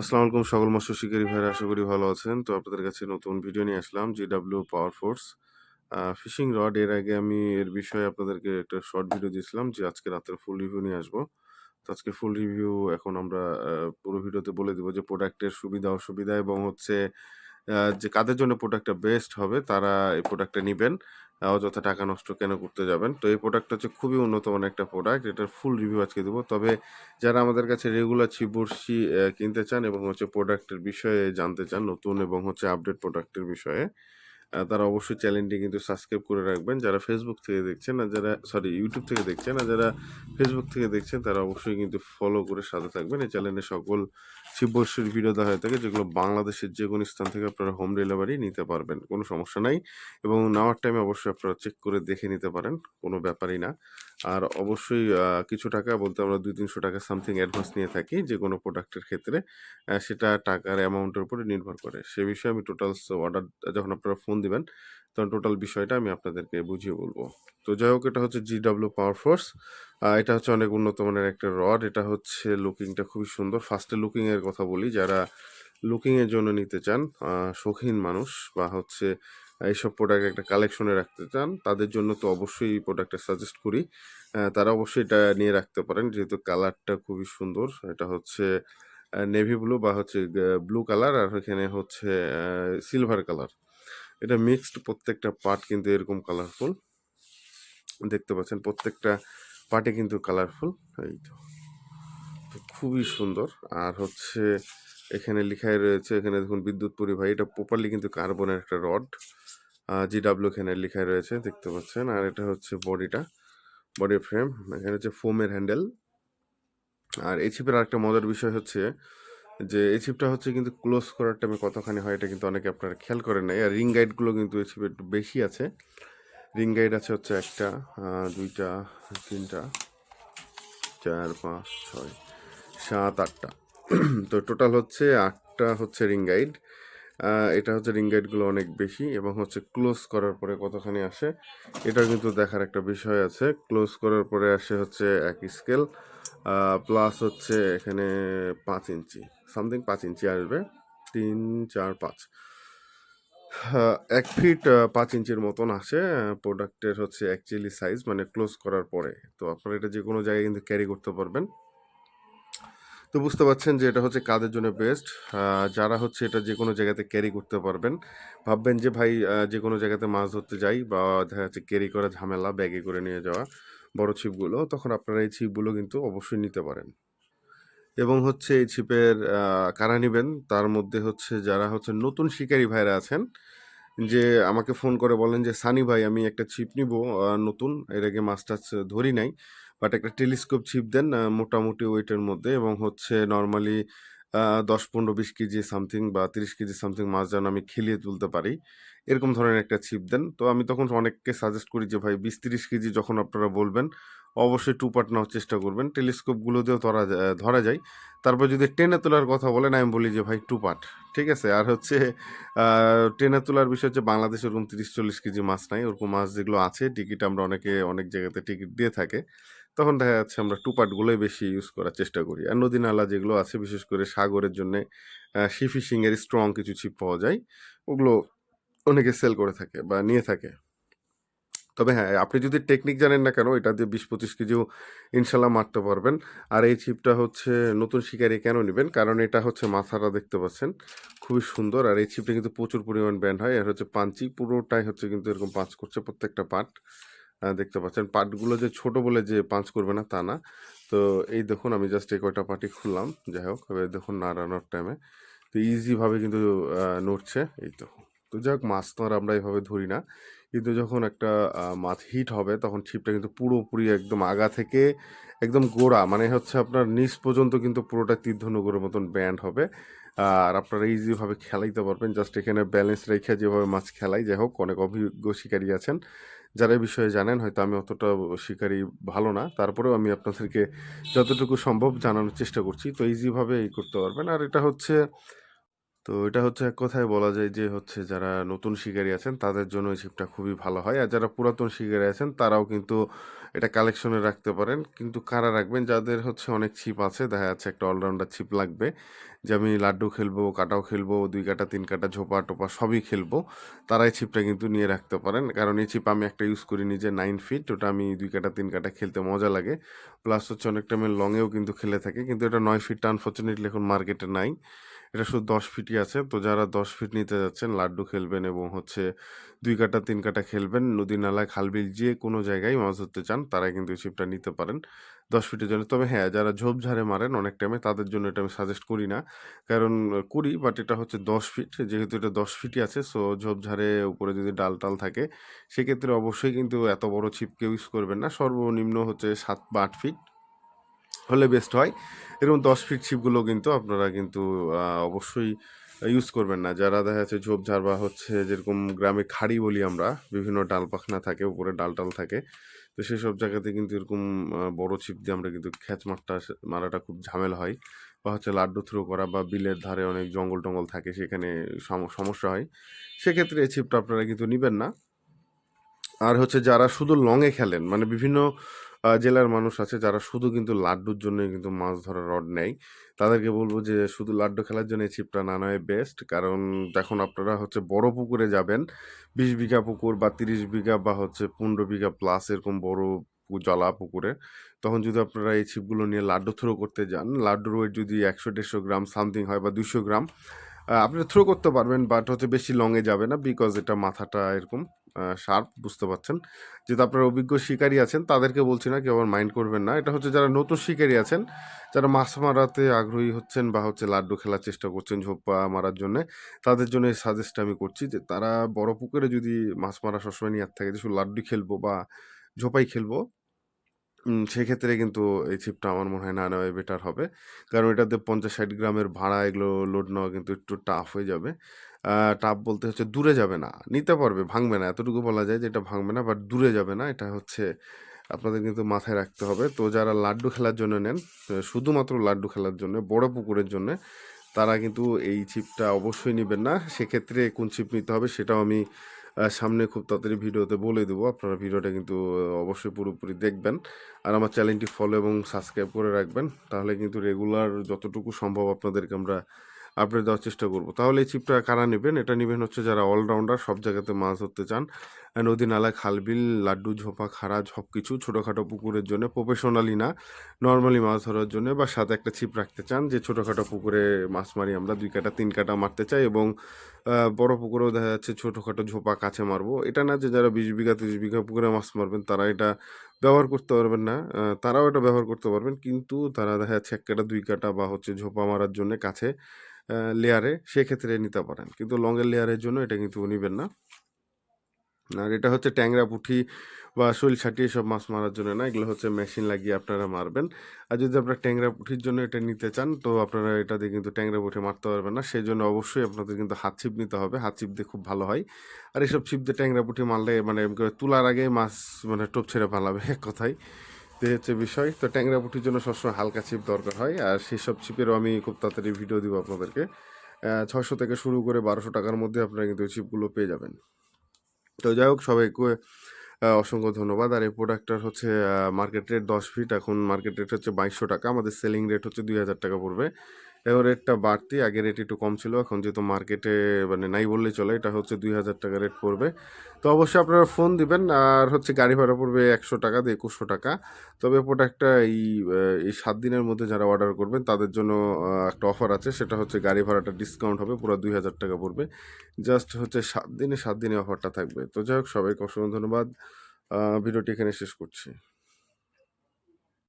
আসসালামু আলাইকুম সকল মৎস্য শিকারী ভাইরা, আশা করি ভালো আছেন। তো আপনাদের কাছে নতুন ভিডিও নিয়ে আসলাম G W power force fishing rod এর আগে আমি এর বিষয়ে আপনাদেরকে একটা শর্ট ভিডিও দিয়েছিলাম যে আজকে রাতের ফুল রিভিউ নিয়ে আসব। তো আজকে ফুল রিভিউ এখন আমরা পুরো ভিডিওতে বলে দেবো যে প্রোডাক্টের সুবিধা, অসুবিধা এবং হচ্ছে যে কাদের জন্য প্রোডাক্টটা বেস্ট হবে, তারা এই প্রোডাক্টটা নেবেন। অযথা টাকা নষ্ট কেন করতে যাবেন? তো এই প্রোডাক্টটা হচ্ছে খুবই উন্নত মানের একটা প্রোডাক্ট এটার ফুল রিভিউ আজকে দেবো। তবে যারা আমাদের কাছে রেগুলার ছিবর্ষি কিনতে চান এবং হচ্ছে প্রোডাক্টের বিষয়ে জানতে চান, নতুন এবং হচ্ছে আপডেট প্রোডাক্টের বিষয়ে তারা অবশ্যই চ্যানেলটি কিন্তু সাবস্ক্রাইব করে রাখবেন। যারা ফেসবুক থেকে দেখছেন আর যারা সরি ইউটিউব থেকে দেখছেন আর যারা ফেসবুক থেকে দেখছেন, তারা অবশ্যই কিন্তু ফলো করে সাথে থাকবেন। এই চ্যানেলে সকল ছিবর্ষির ভিডিও দেওয়া হয়ে থাকে, যেগুলো বাংলাদেশের যে কোনো স্থান থেকে আপনারা হোম ডেলিভারি নিতে পারবেন। কোনো সমস্যা নাই এবং নেওয়ার টাইমে অবশ্যই আপনারা চেক করে দেখে নিতে পারেন, কোনো ব্যাপারই না। আর অবশ্যই কিছু টাকা বলতে আমরা দুই তিনশো টাকা সামথিং অ্যাডভান্স নিয়ে থাকি, যে কোনো প্রোডাক্টের ক্ষেত্রে। সেটা টাকার অ্যামাউন্টের উপরে নির্ভর করে। সে বিষয়ে আমি টোটাল অর্ডার যখন আপনারা ফোন দিবেন। তখন টোটাল বিষয়টা আমি আপনাদেরকে বুঝিয়ে বলব। তো যাই হোক, এটা হচ্ছে জিডাব্লিউ পাওয়ার ফোর্স এটা হচ্ছে অনেক উন্নত মানের একটা রড এটা হচ্ছে লুকিংটা খুবই সুন্দর। ফার্স্টে লুকিং এর কথা বলি, যারা লুকিং এর জন্য নিতে চান শৌখিন মানুষ বা হচ্ছে এইসব প্রোডাক্ট একটা কালেকশনে রাখতে চান, তাদের জন্য তো অবশ্যই এই প্রোডাক্টটা সাজেস্ট করি। তারা অবশ্যই এটা নিয়ে রাখতে পারেন, যেহেতু কালারটা খুবই সুন্দর। এটা হচ্ছে নেভি ব্লু বা হচ্ছে ব্লু কালার আর এখানে হচ্ছে সিলভার কালার এটা মিক্সড প্রত্যেকটা পার্ট কিন্তু এরকম কালারফুল দেখতে পাচ্ছেন, প্রত্যেকটা পার্টে কিন্তু কালারফুল এই তো। খুবই সুন্দর। আর হচ্ছে এখানে লেখাই রয়েছে, এখানে দেখুন বিদ্যুৎ পরিবাহী, এটা প্রপারলি কিন্তু কার্বনের একটা রড জি ডাব্লিউ এখানে লেখাই রয়েছে, দেখতে পাচ্ছেন। আর এটা হচ্ছে বডিটা বডি ফ্রেম এখানে হচ্ছে ফোমের হ্যান্ডেল আর এই চিপের আরেকটা মজার বিষয় হচ্ছে যে এই চিপটা হচ্ছে কিন্তু ক্লোজ করার টাইমে কতখানি হয়, এটা কিন্তু অনেকে আপনারা খেয়াল করেন নাই। আর রিং গাইডগুলো কিন্তু এই চিপে একটু বেশি আছে। রিং গাইড আছে হচ্ছে একটা দুইটা, তিনটা, চার, পাঁচ, ছয়, সাত, আটটা। তো টোটাল হচ্ছে আটটা হচ্ছে রিং গাইড এটা হচ্ছে রিং গাইডগুলো অনেক বেশি এবং হচ্ছে ক্লোজ করার পরে কতখানি আসে এটা কিন্তু দেখার একটা বিষয় আছে। ক্লোজ করার পরে আসে হচ্ছে এক স্কেল প্লাস হচ্ছে এখানে পাঁচ ইঞ্চি। সামথিং পাঁচ ইঞ্চি আসবে তিন চার পাঁচ। আহ, এক ফিট পাঁচ ইঞ্চির মতন আসে প্রোডাক্টের হচ্ছে অ্যাকচুয়ালি সাইজ মানে ক্লোজ করার পরে। তো আপনারা এটা যে কোনো জায়গায় কিন্তু ক্যারি করতে পারবেন। তো বুঝতে পারছেন যে এটা হচ্ছে কাদের জন্য বেস্ট যারা হচ্ছে এটা যে কোনো জায়গাতে ক্যারি করতে পারবেন। ভাববেন যে ভাই যে কোনো জায়গাতে মাছ ধরতে যাই বা দেখা যাচ্ছে ক্যারি করা ঝামেলা ব্যাগে করে নিয়ে যাওয়া বড় ছিপগুলো তখন আপনারা এই ছিপগুলো কিন্তু অবশ্যই নিতে পারেন। এবং হচ্ছে এই ছিপের কারা নেবেন, তার মধ্যে হচ্ছে যারা হচ্ছে নতুন শিকারী ভাইরা আছেন, যে আমাকে ফোন করে বলেন যে, সানি ভাই, আমি একটা ছিপ নিব নতুন, এর আগে মাছ টাছ ধরি নাই বাট একটা টেলিস্কোপ ছিপ দেন মোটামুটি ওয়েটের মধ্যে এবং হচ্ছে নর্মালি দশ, পনেরো, বিশ কেজি সামথিং বা তিরিশ কেজি সামথিং মাছ যেন আমি খেলিয়ে তুলতে পারি। এরকম ধরনের একটা ছিপ দেন। তো আমি তখন অনেককে সাজেস্ট করি যে, ভাই, বিশ তিরিশ কেজি যখন আপনারা বলবেন, অবশ্যই টু পার্ট নেওয়ার চেষ্টা করবেন। টেলিস্কোপগুলো দিয়েও ধরা ধরা যায়। তারপর যদি টেনে তোলার কথা বলেন, আমি বলি যে, ভাই টু পার্ট ঠিক আছে? আর হচ্ছে টেনে তোলার বিষয় হচ্ছে বাংলাদেশে ওরকম তিরিশ চল্লিশ কেজি মাছ নাই। ওরকম মাছ যেগুলো আছে টিকিট আমরা অনেকে অনেক জায়গাতে টিকিট দিয়ে থাকে। তখন দেখা যাচ্ছে, আমরা টু পার্টগুলোই বেশি ইউজ করার চেষ্টা করি। আর নদী নালা যেগুলো আছে, বিশেষ করে সাগরের জন্য সি ফিশিং এর স্ট্রং কিছু ছিপ পাওয়া যায়। ওগুলো অনেকে সেল করে থাকে বা নিয়ে থাকে। তবে হ্যাঁ আপনি যদি টেকনিক জানেন না কেন, এটা দিয়ে বিশ পঁচিশ কেজিও ইনশাল্লাহ মারতে পারবেন। আর এই ছিপটা হচ্ছে নতুন শিকারি কেন নেবেন? কারণ এটা হচ্ছে মাথাটা দেখতে পাচ্ছেন, খুবই সুন্দর। আর এই ছিপটা কিন্তু প্রচুর পরিমাণ ব্যান্ড হয়। আর হচ্ছে পাঞ্চি, পুরোটাই হচ্ছে কিন্তু এরকম পাঁচ করছে প্রত্যেকটা পার্ট দেখতে পাচ্ছেন পার্টগুলো যে ছোট বলে যে পাঁচ করবে না, তা না। তো এই দেখুন, আমি জাস্ট এই কয়টা পার্টি খুললাম। যাই হোক দেখুন নাড়ানোর টাইমে তো ইজিভাবে কিন্তু নড়ছে। এই তো। তো যাই হোক মাছ তো আর আমরা এভাবে ধরি না। কিন্তু যখন একটা মাছ হিট হবে, তখন ছিপটা কিন্তু পুরোপুরি একদম আগা থেকে একদম গোড়া মানে হচ্ছে আপনার নিচ পর্যন্ত কিন্তু পুরোটা তীর্ধনুগরের মতন ব্যান্ড হবে। আর আপনারা ইজিভাবে খেলাইতে পারবেন। জাস্ট এখানে ব্যালেন্স রেখে যেভাবে মাছ খেলাই, যাই হোক, অনেক অভিজ্ঞ শিকারী আছেন। যারা এই বিষয়ে জানেন, হয়তো আমি অতটা শিকারী ভালো না। তারপরেও আমি আপনাদেরকে যতটুকু সম্ভব জানানোর চেষ্টা করছি। তো ইজিভাবে এই করতে পারবেন। আর এটা হচ্ছে তো এটা হচ্ছে এক কথায় বলা যায় যে হচ্ছে যারা নতুন শিকারী আছেন তাদের জন্য এই ছিপটা খুবই ভালো হয় আর যারা পুরাতন শিকারী আছেন তারাও কিন্তু এটা কালেকশনে রাখতে পারেন। কিন্তু কারা রাখবেন? যাদের হচ্ছে অনেক ছিপ আছে, দেখা যাচ্ছে একটা অলরাউন্ডার ছিপ লাগবে। যে আমি লাড্ডু খেলব, কাটাও খেলব, দুই কাটা, তিন কাটা, ঝোপা-টোপা সবই খেলব। তারা এই ছিপটা কিন্তু নিয়ে রাখতে পারেন। কারণ এই ছিপ আমি একটা ইউজ করি নিজে নাইন ফিট। ওটা আমি দুই কাটা, তিন কাটা খেলতে মজা লাগে। প্লাস হচ্ছে অনেক টাইমে লংয়েও কিন্তু খেলে থাকি। কিন্তু এটা নয় ফিটটা আনফরচুনেটলি এখন মার্কেটে নাই। এটা শুধু ১০ ফিটই আছে। তো যারা ১০ ফিট নিতে যাচ্ছেন, লাড্ডু খেলবেন এবং হচ্ছে দুই কাটা, তিন কাটা খেলবেন, নদী নালায় খাল-বিল যে কোনো জায়গায় মাছ ধরতে চান, তারা কিন্তু এই ছিপটা নিতে পারেন ১০ ফিটের জন্য। তবে হ্যাঁ, যারা ঝোপঝাড়ে মারেন অনেক টাইমে, তাদের জন্য এটা আমি সাজেস্ট করি না। কারণ করি, বাট এটা হচ্ছে ১০ ফিট। যেহেতু এটা ১০ ফিটই আছে, সো ঝোপঝাড়ে উপরে যদি ডাল-টাল থাকে, সেক্ষেত্রে অবশ্যই কিন্তু এত বড় ছিপ কেউ ইউজ করবেন না। সর্বনিম্ন হচ্ছে সাত বা আট ফিট হলে বেস্ট হয়। এরকম ১০ ফিট ছিপগুলো কিন্তু আপনারা কিন্তু অবশ্যই ইউজ করবেন না। যারা দেখা যাচ্ছে ঝোপঝাড় বা হচ্ছে যেরকম গ্রামে খাড়ি বলি আমরা, বিভিন্ন ডাল-পাখনা থাকে, উপরে ডাল-টাল থাকে। তো সেসব জায়গাতে কিন্তু এরকম বড় ছিপ দিয়ে আমরা কিন্তু খ্যাচ মারটা মারাটা খুব ঝামেলা হয়। বা হচ্ছে লাড্ডু থ্রো করা বা বিলের ধারে অনেক জঙ্গল-টঙ্গল থাকে, সেখানে সম সমস্যা হয়। সেক্ষেত্রে এই ছিপটা আপনারা কিন্তু নেবেন না। আর হচ্ছে যারা শুধু লংয়ে খেলেন, মানে বিভিন্ন জেলার মানুষ আছে যারা শুধু কিন্তু লাড্ডুর জন্যই কিন্তু মাছ ধরার রড নেয়। তাদেরকে বলব যে শুধু লাড্ডু খেলার জন্য এই ছিপটা না নেওয়াই বেস্ট। কারণ যখন আপনারা হচ্ছে বড় পুকুরে যাবেন, ২০ বিঘা পুকুর বা ৩০ বিঘা বা হচ্ছে ১৫ বিঘা প্লাস এরকম বড় জলা পুকুরে, তখন যদি আপনারা এই ছিপগুলো নিয়ে লাড্ডু থ্রো করতে যান, লাড্ডুর ওয়েট যদি একশো দেড়শো গ্রাম সামথিং হয় বা দুশো গ্রাম, আপনি থ্রো করতে পারবেন বাট হচ্ছে বেশি লংয়ে যাবে না বিকজ এটা মাথাটা এরকম শার্প বুঝতে পারছেন। যেহেতু আপনারা অভিজ্ঞ শিকারী আছেন, তাদেরকে বলছি না, কেউ আবার মাইন্ড করবেন না। এটা হচ্ছে যারা নতুন শিকারী আছেন, যারা মাছ মারাতে আগ্রহী হচ্ছেন বা হচ্ছে লাড্ডু খেলার চেষ্টা করছেন ঝোপা মারার জন্যে, তাদের জন্য এই সাজেস্টটা আমি করছি যে তারা বড় পুকুরে যদি মাছ মারা সবসময় নিয়াত থাকে যে শুধু লাড্ডু খেলব বা ঝোপাই খেলব সেক্ষেত্রে কিন্তু এই ছিপটা আমার মনে হয় না নেওয়াই বেটার হবে। কারণ এটাতে ৫০-৬০ গ্রামের ভাড়া এগুলো লোড নেওয়া কিন্তু একটু টাফ হয়ে যাবে। টাফ বলতে হচ্ছে দূরে যাবে না। নিতে পারবে, ভাঙবে না। এতটুকু বলা যায় যে এটা ভাঙবে না বাট দূরে যাবে না। এটা হচ্ছে আপনাদের কিন্তু মাথায় রাখতে হবে। তো যারা লাড্ডু খেলার জন্য নেন, শুধুমাত্র লাড্ডু খেলার জন্য, বড় পুকুরের জন্যে, তারা কিন্তু এই ছিপটা অবশ্যই নেবেন না। সেক্ষেত্রে কোন ছিপ নিতে হবে সেটাও আমি সামনে খুব তাড়াতাড়ি ভিডিওতে বলে দেবো। আপনারা ভিডিওটা কিন্তু অবশ্যই পুরোপুরি দেখবেন। আর আমার চ্যানেলটি ফলো এবং সাবস্ক্রাইব করে রাখবেন। তাহলে কিন্তু রেগুলার যতটুকু সম্ভব আপনাদেরকে আমরা আপডেট দেওয়ার চেষ্টা করব। তাহলে এই ছিপটা কারা নিবেন? এটা নিবেন হচ্ছে যারা অলরাউন্ডার, সব জায়গাতে মাছ ধরতে চান। নদী, নালা, খাল-বিল, লাড্ডু, ঝোপা, খাড়া সব কিছু ছোটোখাটো পুকুরের জন্য, প্রফেশনালি না, নরমালি মাছ ধরার জন্য বা সাথে একটা ছিপ রাখতে চান যে ছোটোখাটো পুকুরে মাছ মারি আমরা দুই কাটা, তিন কাটা মারতে চাই এবং বড় পুকুরেও দেখা যাচ্ছে ছোটখাটো ঝোপা কাছে মারবো। এটা না যে যারা ২০ বিঘা, ৩০ বিঘা পুকুরে মাছ মারবেন তারা এটা ব্যবহার করতে পারবেন না। তারাও এটা ব্যবহার করতে পারবেন। কিন্তু তারা দেখা যাচ্ছে এক কাটা, দুই কাটা বা হচ্ছে ঝোপা মারার জন্যে কাছে লেয়ারে সেক্ষেত্রে নিতে পারেন। কিন্তু লংয়ের লেয়ারের জন্য এটা কিন্তু নিবেন না। আর এটা হচ্ছে ট্যাংরা, পুঁঠি বা শৈল-শাটি এসব মাছ মারার জন্য না। এগুলো হচ্ছে মেশিন লাগিয়ে আপনারা মারবেন। আর যদি আপনারা ট্যাংরা, পুঁঠির জন্য এটা নিতে চান, তো আপনারা এটা দিয়ে কিন্তু ট্যাংরা, পুঁঠি মারতে পারবেন না। সেই জন্য অবশ্যই আপনাদের কিন্তু হাত ছিপ নিতে হবে। হাত ছিপ দিয়ে খুব ভালো হয়। আর এসব ছিপ দিয়ে ট্যাংরা, পুঁঠি মারলে মানে তোলার আগেই মাছ মানে টোপ ছেড়ে পালাবে এক কথায়। তো হচ্ছে বিষয়। তো ট্যাংরা, পুঁটির জন্য সবসময় হালকা ছিপ দরকার হয়। আর সেই সব ছিপেরও আমি খুব তাড়াতাড়ি ভিডিও দিব আপনাদেরকে। ছশো থেকে শুরু করে বারোশো টাকার মধ্যে আপনারা কিন্তু ছিপগুলো পেয়ে যাবেন। তো যাই হোক সবাইকে অসংখ্য ধন্যবাদ। আর এই প্রোডাক্টটার হচ্ছে মার্কেট রেট ১০ ফিট। এখন মার্কেট রেট হচ্ছে বাইশশো টাকা। আমাদের সেলিং রেট হচ্ছে ৳২০০০ টাকা পড়বে। এখন রেটটা বাড়তি। আগে রেট একটু কম ছিল। এখন যেহেতু মার্কেটে মানে নাই বললেই চলে। এটা হচ্ছে ৳২০০০ টাকা রেট পড়বে। তো অবশ্যই আপনারা ফোন দিবেন। আর হচ্ছে গাড়ি ভাড়া পড়বে একশো টাকা দিয়ে একুশশো টাকা। তবে প্রোডাক্টটা এই এই সাত দিনের মধ্যে যারা অর্ডার করবেন, তাদের জন্য একটা অফার আছে। সেটা হচ্ছে গাড়ি ভাড়াটা ডিসকাউন্ট হবে। পুরো দুই হাজার টাকা পড়বে। জাস্ট হচ্ছে সাত দিনে সাত দিনে অফারটা থাকবে। তো যাই হোক, সবাইকে অসংখ্য ধন্যবাদ। ভিডিওটি এখানে শেষ করছি।